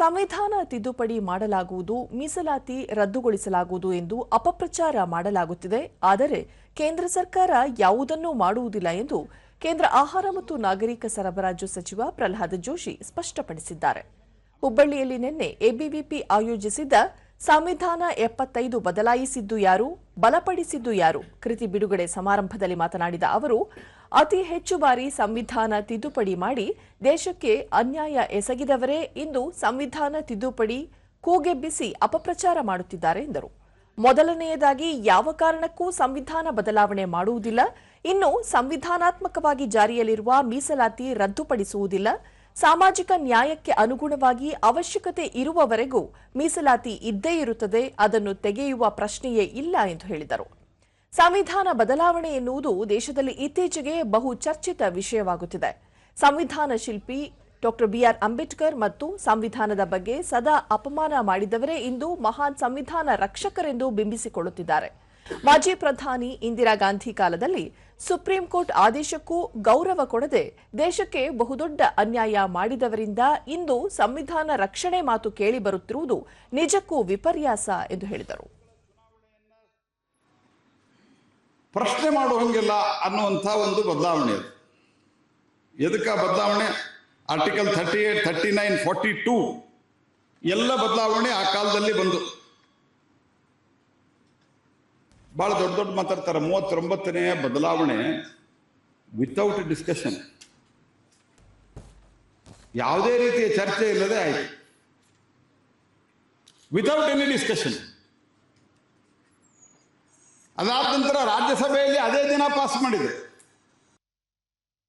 ಸಂವಿಧಾನ ತಿದ್ದುಪಡಿ ಮಾಡಲಾಗುವುದು, ಮೀಸಲಾತಿ ರದ್ದುಗೊಳಿಸಲಾಗುವುದು ಎಂದು ಅಪಪ್ರಚಾರ ಮಾಡಲಾಗುತ್ತಿದೆ. ಆದರೆ ಕೇಂದ್ರ ಸರ್ಕಾರ ಯಾವುದನ್ನೂ ಮಾಡುವುದಿಲ್ಲ ಎಂದು ಕೇಂದ್ರ ಆಹಾರ ಮತ್ತು ನಾಗರಿಕ ಸರಬರಾಜು ಸಚಿವ ಪ್ರಹ್ಲಾದ್ ಜೋಶಿ ಸ್ಪಷ್ಟಪಡಿಸಿದ್ದಾರೆ. ಹುಬ್ಬಳ್ಳಿಯಲ್ಲಿ ನಿನ್ನೆ ಎಬಿವಿಪಿ ಆಯೋಜಿಸಿದ್ದ ಸಂವಿಧಾನ ಎಪ್ಪತ್ತೈದು ಬದಲಾಯಿಸಿದ್ದು ಯಾರು, ಬಲಪಡಿಸಿದ್ದು ಯಾರು? ಕೃತಿ ಬಿಡುಗಡೆ ಸಮಾರಂಭದಲ್ಲಿ ಮಾತನಾಡಿದ ಅವರು, ಅತಿ ಹೆಚ್ಚು ಬಾರಿ ಸಂವಿಧಾನ ತಿದ್ದುಪಡಿ ಮಾಡಿ ದೇಶಕ್ಕೆ ಅನ್ಯಾಯ ಎಸಗಿದವರೇ ಇಂದು ಸಂವಿಧಾನ ತಿದ್ದುಪಡಿ ಕೂಗೆಬ್ಬಿಸಿ ಅಪಪ್ರಚಾರ ಮಾಡುತ್ತಿದ್ದಾರೆ ಎಂದರು. ಮೊದಲನೆಯದಾಗಿ ಯಾವ ಕಾರಣಕ್ಕೂ ಸಂವಿಧಾನ ಬದಲಾವಣೆ ಮಾಡುವುದಿಲ್ಲ. ಇನ್ನು ಸಂವಿಧಾನಾತ್ಮಕವಾಗಿ ಜಾರಿಯಲ್ಲಿರುವ ಮೀಸಲಾತಿ ರದ್ದುಪಡಿಸುವುದಿಲ್ಲ. ಸಾಮಾಜಿಕ ನ್ಯಾಯಕ್ಕೆ ಅನುಗುಣವಾಗಿ ಅವಶ್ಯಕತೆ ಇರುವವರೆಗೂ ಮೀಸಲಾತಿ ಇದ್ದೇ ಇರುತ್ತದೆ, ಅದನ್ನು ತೆಗೆಯುವ ಪ್ರಶ್ನೆಯೇ ಇಲ್ಲ ಎಂದು ಹೇಳಿದರು. ಸಂವಿಧಾನ ಬದಲಾವಣೆ ಎನ್ನುವುದು ದೇಶದಲ್ಲಿ ಇತ್ತೀಚೆಗೆ ಬಹು ಚರ್ಚಿತ ವಿಷಯವಾಗುತ್ತಿದೆ. ಸಂವಿಧಾನ ಶಿಲ್ಪಿ ಡಾಕ್ಟರ್ ಬಿಆರ್ ಅಂಬೇಡ್ಕರ್ ಮತ್ತು ಸಂವಿಧಾನದ ಬಗ್ಗೆ ಸದಾ ಅಪಮಾನ ಮಾಡಿದವರೇ ಇಂದು ಮಹಾನ್ ಸಂವಿಧಾನ ರಕ್ಷಕರೆಂದು ಬಿಂಬಿಸಿಕೊಳ್ಳುತ್ತಿದ್ದಾರೆ. ಮಾಜಿ ಪ್ರಧಾನಿ ಇಂದಿರಾ ಗಾಂಧಿ ಕಾಲದಲ್ಲಿ ಸುಪ್ರೀಂ ಕೋರ್ಟ್ ಆದೇಶಕ್ಕೂ ಗೌರವ ಕೊಡದೆ ದೇಶಕ್ಕೆ ಬಹುದೊಡ್ಡ ಅನ್ಯಾಯ ಮಾಡಿದವರಿಂದ ಇಂದು ಸಂವಿಧಾನ ರಕ್ಷಣೆ ಮಾತು ಕೇಳಿ ಬರುತ್ತಿರುವುದು ನಿಜಕ್ಕೂ ವಿಪರ್ಯಾಸ ಎಂದು ಹೇಳಿದರು. ಪ್ರಶ್ನೆ ಮಾಡುವಂಗಿಲ್ಲ ಅನ್ನುವಂಥ ಒಂದು ಬದಲಾವಣೆ ಅದು. ಎದಕ್ಕ ಬದಲಾವಣೆ? Article thirty eight thirty nine forty two ಎಲ್ಲ ಬದಲಾವಣೆ ಆ ಕಾಲದಲ್ಲಿ ಬಂದು. ಬಹಳ ದೊಡ್ಡ ದೊಡ್ಡ ಮಾತಾಡ್ತಾರೆ. ಮೂವತ್ತೊಂಬತ್ತನೆಯ ಬದಲಾವಣೆ ವಿತೌಟ್ ಡಿಸ್ಕಷನ್ ಯಾವುದೇ ರೀತಿಯ ಚರ್ಚೆ ಇಲ್ಲದೆ ಆಯಿತು. ವಿತೌಟ್ ಎನಿ ಡಿಸ್ಕಷನ್ ಅದಾದ ನಂತರ ರಾಜ್ಯಸಭೆಯಲ್ಲಿ ಅದೇ ದಿನ ಪಾಸ್ ಮಾಡಿದೆ.